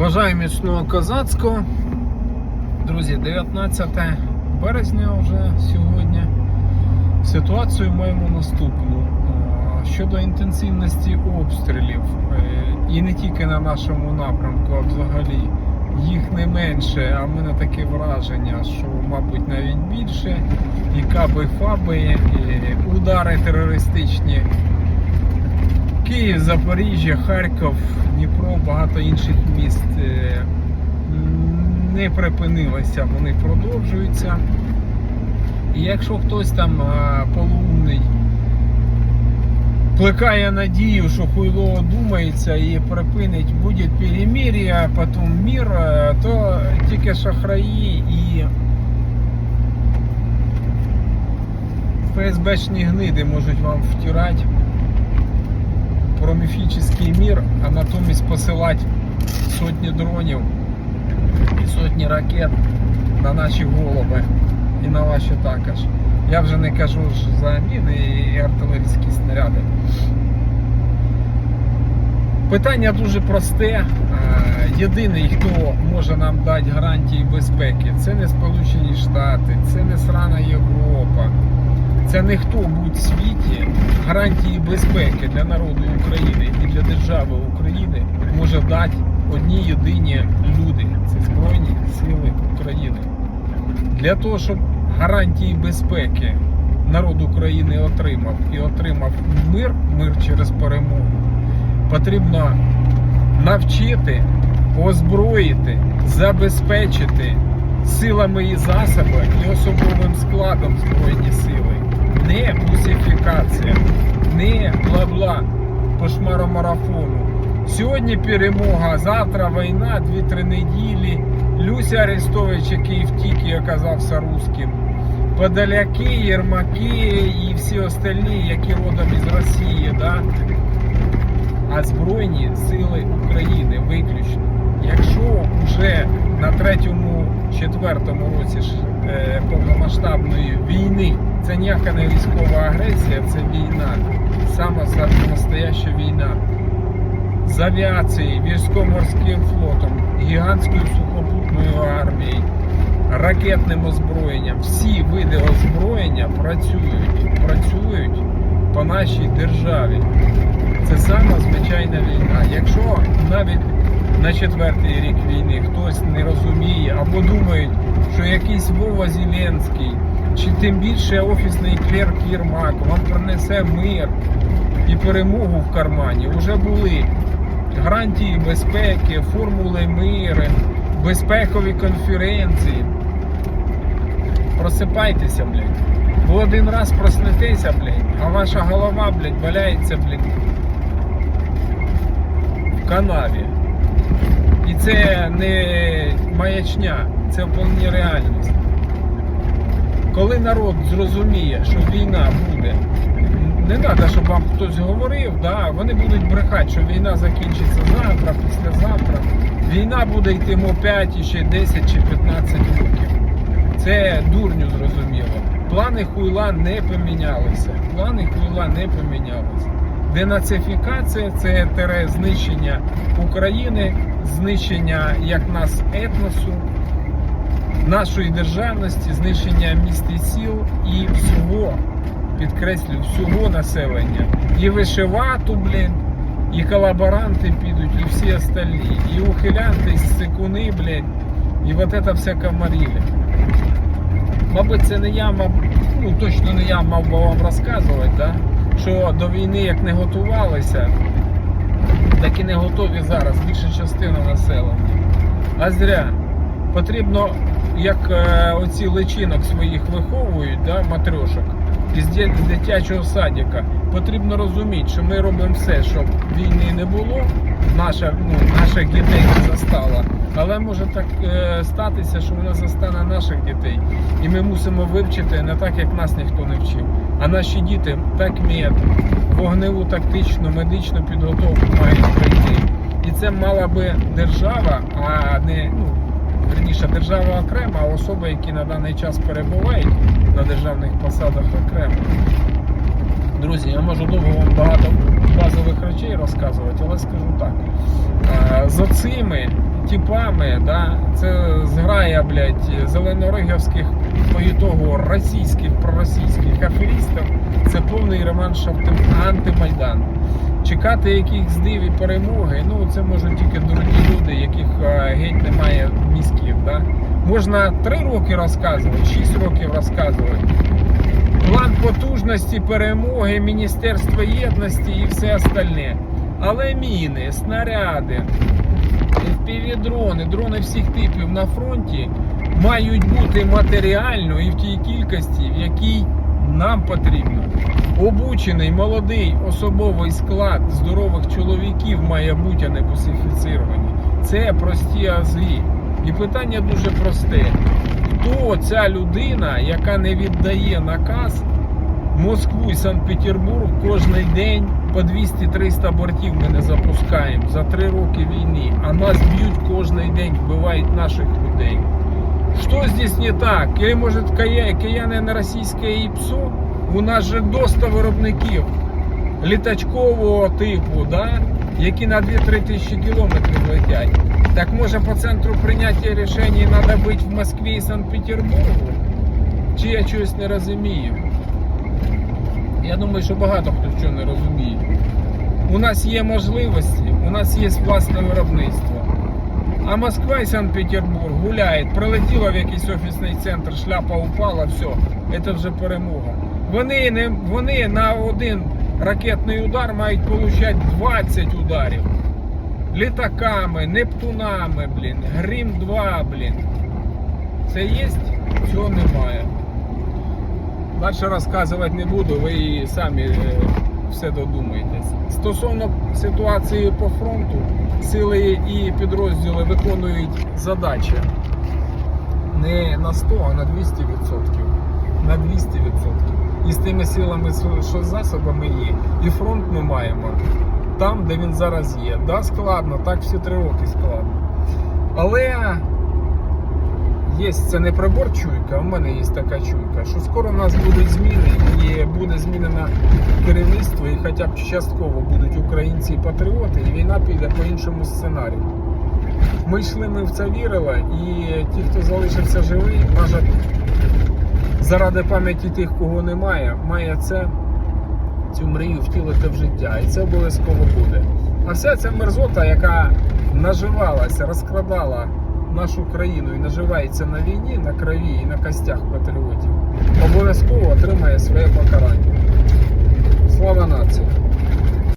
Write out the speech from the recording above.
Бажаю міцного козацького. Друзі, 19 березня вже сьогодні. Ситуацію маємо наступну. Щодо інтенсивності обстрілів, е, і не тільки на нашому напрямку, а взагалі їх не менше, а в мене таке враження, що, мабуть, навіть більше. І каби, фаби, і удари терористичні. Київ, Запоріжжя, Харків, Дніпро, багато інших міст е, не припинилися, вони продовжуються. І якщо хтось там полумний плекає надію, що хуйло одумається і припинить буде перемир'я, а потім мир, е, то тільки шахраї і ФСБшні гниди можуть вам втирати про міфічний мір, а натомість посилати сотні дронів і сотні ракет на наші голови і на ваші також. Я вже не кажу ж за міни і артилерійські снаряди. Питання дуже просте. Е, Єдиний, хто може нам дати гарантії безпеки, це не Сполучені Штати, це не срана Європа. Це не хто будь світі гарантії безпеки для народу України і для держави України може дати одні єдині люди. Це Збройні Сили України. Для того, щоб гарантії безпеки народ України отримав і отримав мир, мир через перемогу, потрібно навчити, озброїти, забезпечити силами і засобами і особовим складом Збройні сили. Не русифікація, не бла-бла по шмаромарафону. Сьогодні перемога, завтра війна, 2-3 неділі. Люся Арестович, який втік і оказався русським. Подоляки, Єрмаки і всі остальні, які родом із Росії, да? а Збройні сили 2004 році ж е, повномасштабної війни. Це ніяка не військова агресія, це війна, саме настояща війна з авіацією, військово-морським флотом, гігантською сухопутною армією, ракетним озброєнням. Всі види озброєння працюють, працюють по нашій державі. Це саме звичайна війна. Якщо навіть на четвертий рік війни хтось не розуміє або думає, що якийсь Вова Зеленський, чи тим більше офісний клерк Єрмак вам принесе мир і перемогу в кармані, вже були гарантії безпеки, формули миру, безпекові конференції. Просипайтеся, блядь. Бо один раз проснетеся, блядь, а ваша голова, блядь, валяється, блядь, в канаві. Це не маячня, це вполне реальність. Коли народ зрозуміє, що війна буде, не треба, щоб вам хтось говорив, да, вони будуть брехати, що війна закінчиться завтра, післязавтра. Війна буде йтимо 5, і ще 10 чи 15 років. Це дурню зрозуміло. Плани хуйла не помінялися. Плани хуйла не помінялися. Денацифікація це тере знищення України, знищення як нас етносу, нашої державності, знищення міст і сіл і всього, підкреслю, всього населення. І вишивату, блін, і колаборанти підуть, і всі остальні, і ухилянти, і сикуни, блін, і вот это вся комаріля. Мабуть, це не я мав, ну точно не я мав би вам розказувати, да? Що до війни як не готувалися, так і не готові зараз більша частина населення. А зря потрібно, як е, оці личинок своїх виховують, да, матрешок, із дитячого садика, потрібно розуміти, що ми робимо все, щоб війни не було, наша, ну, наших дітей не застала. Але може так е, статися, що вона застане наших дітей. І ми мусимо вивчити не так, як нас ніхто не вчив. А наші діти так мед, вогневу тактичну, медичну підготовку мають пройти. І це мала би держава, а не ну, верніше держава окрема, а особи, які на даний час перебувають на державних посадах окремо. Друзі, я можу довго вам багато базових речей розказувати, але скажу так. Е, з оцими типами, да, це зграя, блядь, зеленориговських по ітогу російських, проросійських аферістів, це повний реманш антимайдану. Чекати якихось див і перемоги, ну це можуть тільки дурні люди, яких е, геть немає мізків. Да? Можна три роки розказувати, шість років розказувати. План потужності, перемоги, Міністерство єдності і все остальне. Але міни, снаряди, FPV-дрони, всіх типів на фронті мають бути матеріально і в тій кількості, в якій нам потрібно. Обучений молодий особовий склад здорових чоловіків має бути, а. Це прості ази. І питання дуже просте. Хто ця людина, яка не віддає наказ Москву і Санкт-Петербург кожен день по 200-300 бортів ми не запускаємо за три роки війни, а нас б'ють кожен день, вбивають наших людей. Что здесь не так? Или может кия- кияни на російське ІПСО? У нас же доста виробників літачкового типу, да? Які на 2-3 тисячі кілометрів летять. Так може по центру прийняття рішень треба бути в Москві і Санкт-Петербургу? Чи я щось не розумію? Я думаю, що багато хто що не розуміє. У нас є можливості, у нас є власне виробництво. А Москва і Санкт-Петербург гуляють, прилетіла в якийсь офісний центр, шляпа упала, все, це вже перемога. Вони, не, вони на один ракетний удар мають отримати 20 ударів. Літаками, Нептунами, блін, Грім 2, блін. Це є? Цього немає. Далі розказувати не буду, ви і самі е, все додумаєтесь. Стосовно ситуації по фронту, сили і підрозділи виконують задачі не на 100, а на 200%. На 200%. І з тими силами, що засобами є, і фронт ми маємо там, де він зараз є. Да, складно, так всі три роки складно. Але є це не прибор чуйка, в мене є така чуйка, що скоро у нас будуть зміни і буде змінено керівництво, і хоча б частково будуть українці і патріоти, і війна піде по іншому сценарію. Ми йшли, ми в це вірили, і ті, хто залишився живий, може заради пам'яті тих, кого немає, має це цю мрію втілити в життя. І це обов'язково буде. А вся ця мерзота, яка наживалася, розкрадала нашу країну і наживається на війні, на крові і на костях патріотів, обов'язково отримає своє покарання. Слава нації!